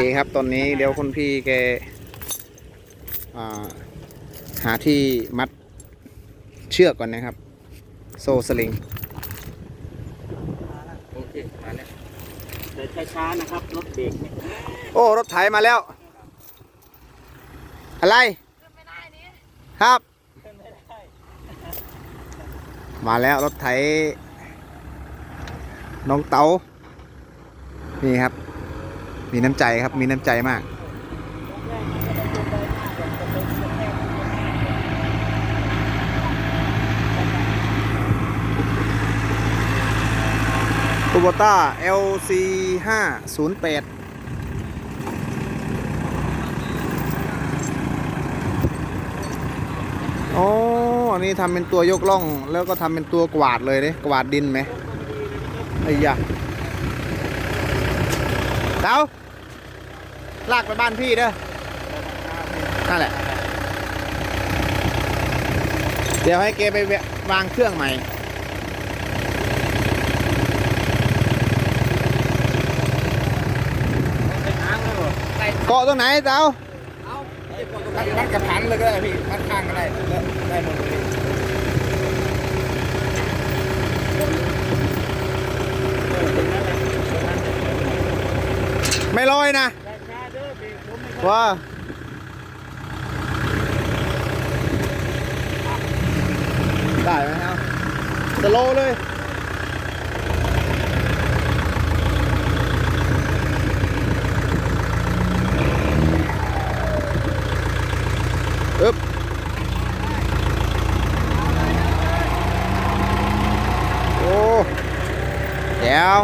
เคครับตอนนี้เดี๋ยวคุณพี่แกหาที่มัดเชือกก่อนนะครับ โซ่สลิงโอเคมาแล้วแต่ช้าๆนะครับรถเบรกโอ้รถไถมาแล้ว อะไรครับ มาแล้วรถไถน้องเตานี่ครับ มีน้ำใจครับ มีน้ำใจมากคูโบต้า LC 5 0 8อ๋ออันนี้ทำเป็นตัวยกล่อง แล้วก็ทำเป็นตัวกวาดเลยเนี่ยกวาดดินไหมไอ้ยะเต้า ลากไปบ้านพี่เด้อนั่นแหละ เดี๋ยวให้เกไปวางเครื่องใหม่ เกาะตรงไหนเต้าพันกระพันเลยก็ได้พี่มันข้างก็ได้ได้หมดเลยไม่ลอยนะ ว่าได้ไหมครับสโลเลย อึ๊บโอ้เดี๋ยว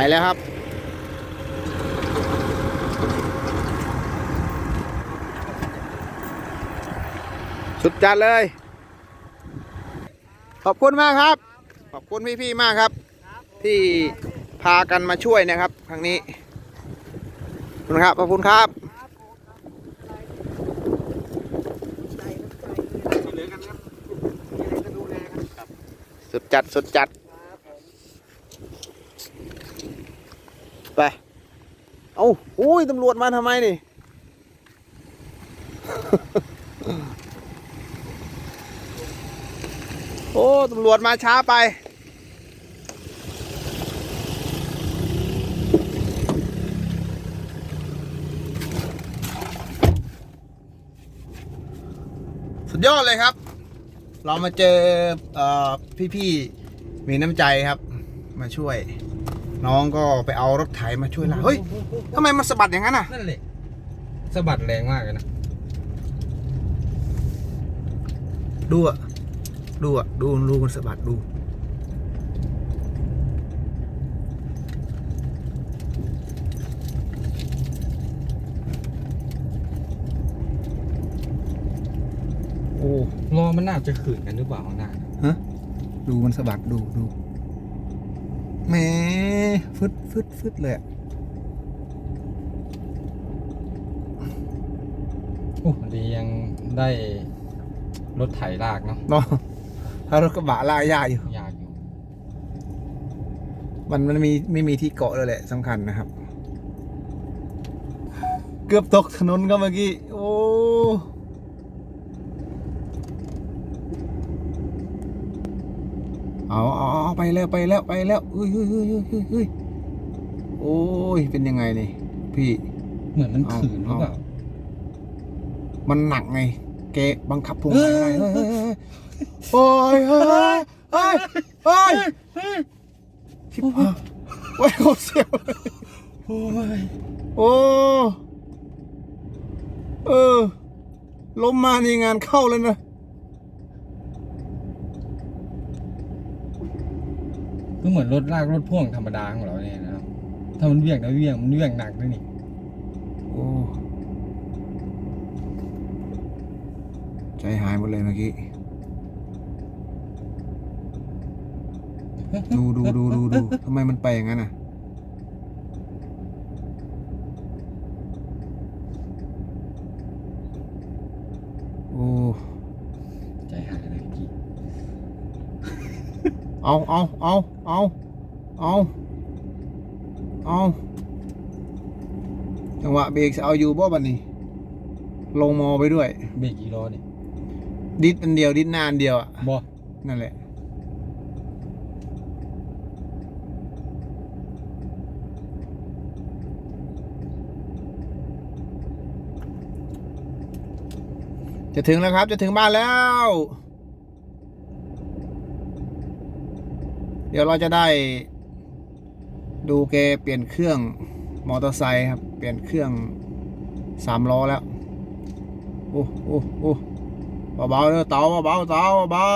ไปแล้วครับ สุดจัดเลย ขอบคุณมากครับ ขอบคุณพี่ๆมากครับ ที่พากันมาช่วยนะครับครั้งนี้ขอบคุณครับขอบคุณครับสุดจัด สุดจัด ไป เอาอุ้ยตำรวจมาทำไมนี่ โอ้ตำรวจมาช้าไป สุดยอดเลยครับ เรามาเจอเอ่อพี่ๆมีน้ำใจครับ มาช่วย น้องก็ไปเอารถไถมาช่วยลากเฮ้ยทำไมมันสะบัดอย่างนั้นอะ นั่นแหละสะบัดแรงมากเลยนะดูอะดูอะดูดูมันสะบัดดู โอ้รอมันน่าจะขืนกันหรือเปล่าข้างหน้า ฮะ ดูมันสะบัดดูดู แหมฟึดฟึดฟึดเลยอะโอ้ดียังได้รถไถลากเนาะเนาะถ้ารถกระบะลากยากอยู่ยากอยู่ มันมันมีไม่มีที่เกาะเลยแหละสำคัญนะครับ เกือบตกถนนก็เมื่อกี้ โอ้ เอาเอาเอาไปแล้วไปแล้วไปแล้วเฮ้ยเฮ้ยเฮ้ยเฮ้ยเฮ้ยเฮ้ยโอ้ยเป็นยังไงนี่พี่เหมือนมันขืนหรือเปล่ามันหนักไงเกะบังคับพวงมาลัยเฮ้ยเฮ้ยเฮ้ยโอ้ยเฮ้ยเฮ้ยเฮ้ยเฮ้ยชิบหายโอ้ยโคตรเสียวโอ้ยโอ้เออล้มมานี่งานเข้าเลยนะ เหมือนรถลากรถพ่วงธรรมดาของเราเนี่ยนะครับ ถ้ามันเวี่ยงนะเวี่ยงมันเวี่ยงหนักด้วยนี่ โอ้ ใจหายหมดเลยเมื่อกี้ ดูดูดูดูดูทำไมมันไปอย่างนั้นอะ โอ้ เอาเอาเอาเอาเอาเอาจังหวะเบรกจะเอาอยู่บ่บันนี้ ลงมอไปด้วย เบรกกี่ล้อเนี่ยดิดอันเดียวดิดหน้าอันเดียวอะบ่นั่นแหละจะถึงแล้วครับ จะถึงบ้านแล้ว เดี๋ยวเราจะได้ ดูแกเปลี่ยนเครื่องมอเตอร์ไซค์ครับ เปลี่ยนเครื่องสามล้อแล้ว โอ้โอ้โอ้เบาๆเด้อเตาเบาๆเตาเบา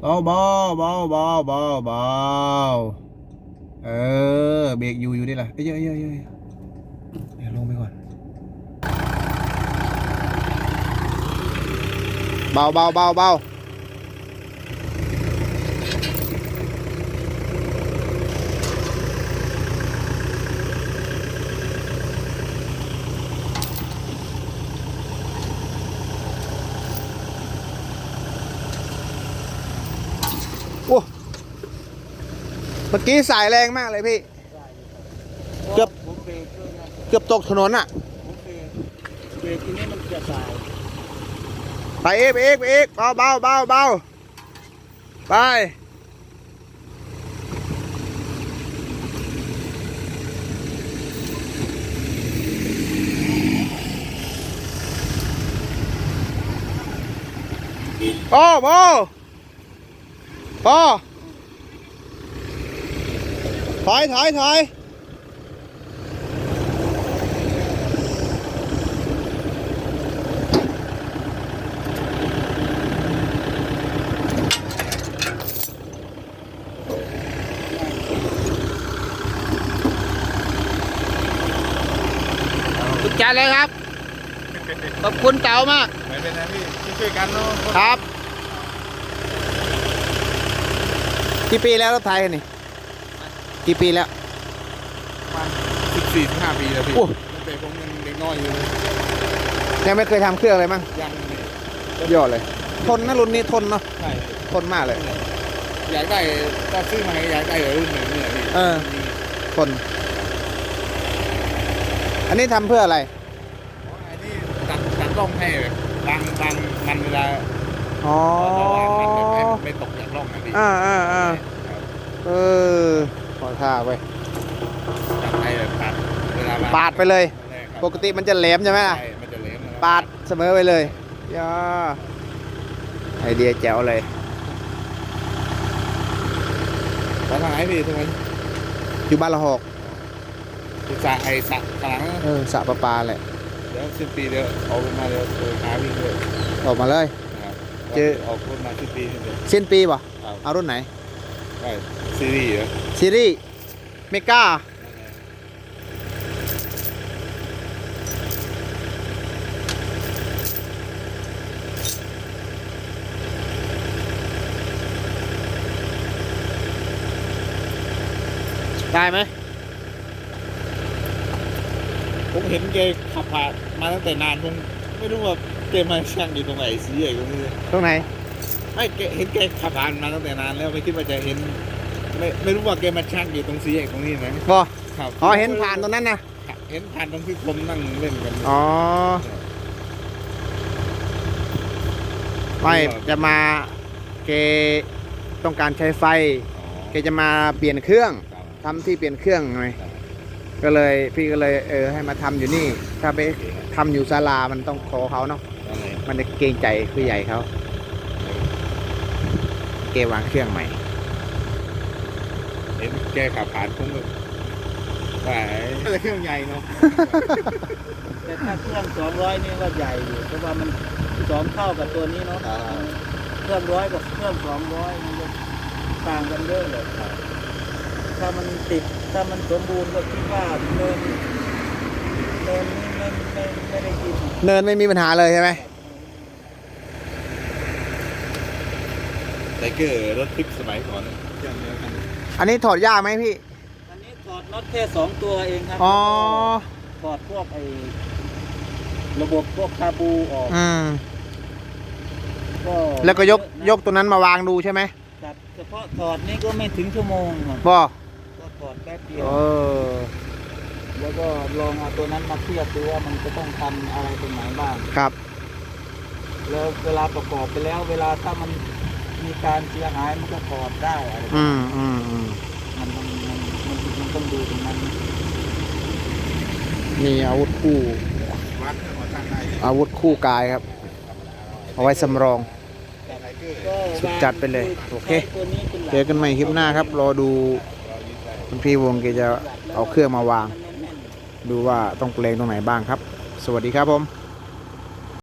เตาเบาเบาเบาเบาเบาเออ เบรกอยู่อยู่นี่แหละเอ้ยเอ้ยเอ้ยอ้ยเดี๋ยวลงไปก่อน เบาเบาเบาเบา มื่อกี้สายแรงมากเลยพี่ เกือบ ผมเบรกด้วยนะเกือบตกถนนอะ ผมเบรกเบรกทีนี้มันจะสายไปอีกไปอีกไปอีกเบาเบาเบาเบาไปโอ้โบพอ ถอยถอยถอยสุดใจเลยครับ ขอบคุณเต๋ามาก ไม่เป็นไรพี่ช่วยกันเนาะครับ กี่ปีแล้วรถไทยคันนี่ กี่ปีแล้วสิบสี่สิบห้าปีแล้วพี่โอ้ ตั้งแต่ผมยังเด็กน้อยอยู่เลยยังไม่เคยทำเครื่องอะไรมั้งยังยอดเลย ทนนะรุ่นนี้ทนเนาะใช่ทนมากเลย อยากได้ก็ซื้อมาอยากได้รุ่นไหนเนี่ยพี่เออทน อันนี้ทำเพื่ออะไรไอ้นี่ตัดตัดร่องให้แบบบางบางมันเวลาอ๋อเราวางมันแบบไม่ไม่ตกจากร่องนะพี่อ่าอ่าอ่าครับเออ ขอท่าไปตัดให้แบบตัดเวลาปาดไปเลยใช่ครับปกติมันจะแหลมใช่ไหมล่ะ ใช่มันจะเหลวนะครับปาดเสมอไปเลยย่าไอเดียแจ๋วเลย ขอทางไหนพี่ทุกคนอยู่บ้านละหอกศึกษาไอ้สระข้างหลังเออสระประปาแหละ เดี๋ยวสิ้นปีเดี๋ยวเอาไปมาเดี๋ยวตัวหาวิ่งเลยออกมาเลย นะครับเจอ ออกรถมาสิ้นปีนี่เดี๋ยว สิ้นปีป่ะ ครับ เอารุ่นไหน ได้ซีรีส์เหรอซีรีส์เมกาได้ไหมผมเห็นแกขับผ่านมาตั้งแต่นานผมไม่รู้ว่าแกมาช่างอยู่ตรงไหนสีใหญ่ตรงนี้ตรงไหน ไม่แกเห็นแกขับผ่านมาตั้งแต่นานแล้วไม่คิดว่าจะเห็น ไม่ไม่รู้ว่าแกมาช่างอยู่ตรงสีใหญ่ตรงนี้นะบอครับอ๋อเห็นผ่านตรงนั้นนะเห็นผ่านตรงที่ผมนั่งเล่นกันอ๋อไม่จะมาเกต้องการใช้ไฟเกจะมาเปลี่ยนเครื่องครับทำที่เปลี่ยนเครื่องไงก็เลยพี่ก็เลยเออให้มาทำอยู่นี่ ถ้าไปทำอยู่ศาลามันต้องขอเขาเนาะอะไรมันจะเกรงใจผู้ใหญ่เขา เกวางเครื่องใหม่ เห็นแกขับผ่านผมก็ว่าอะไรเครื่องใหญ่เนาะ แต่ถ้าเครื่องสองร้อยนี่ก็ใหญ่อยู่เพราะว่ามันสองเท่ากับตัวนี้เนาะเครื่องร้อยกับเครื่องสองร้อยมันจะต่างกันเยอะเลยถ้ามันติดถ้ามันสมบูรณ์ก็คิดว่าเนินเนินนี่ไม่ไม่ไม่ได้กิน เนินไม่มีปัญหาเลยใช่ไหม ไทเกอร์รถทิปสมัยก่อนนะอย่างเดียวกันอันนี้ถอดยากไหมพี่ อันนี้ถอดน็อตแค่สองตัวเองครับอ๋อถอดพวกไอ้ระบบพวกคาบูออกอืม ก็แล้วก็ยกยกตัวนั้นมาวางดูใช่ไหมคตัดเฉพาะถอดนี่ก็ไม่ถึงชั่วโมงครับบอก็ถอดแป๊บเดียว เออ แล้วก็ลองเอาตัวนั้นมาเทียบดูว่ามันจะต้องทำอะไรตรงไหนบ้าง ครับ แล้วเวลาประกอบไปแล้ว เวลาถ้ามัน มีการเสียหายมันก็ถอดได้อะไรอืมอืมอืมมันต้องมันมันมันต้องดูตรงนั้นมีอาวุธคู่ วัดขอช่างได้อาวุธคู่กายครับ เอาไว้สำรอง ก็สุดจัดไปเลยโอเค ใช้ตัวนี้เป็นหลักเจอกันใหม่คลิปหน้าครับ รอดูคุณพี่วงแกจะเอาเครื่องมาวางมันแน่นๆดูว่าต้องเปลงตรงไหนบ้างครับ สวัสดีครับผม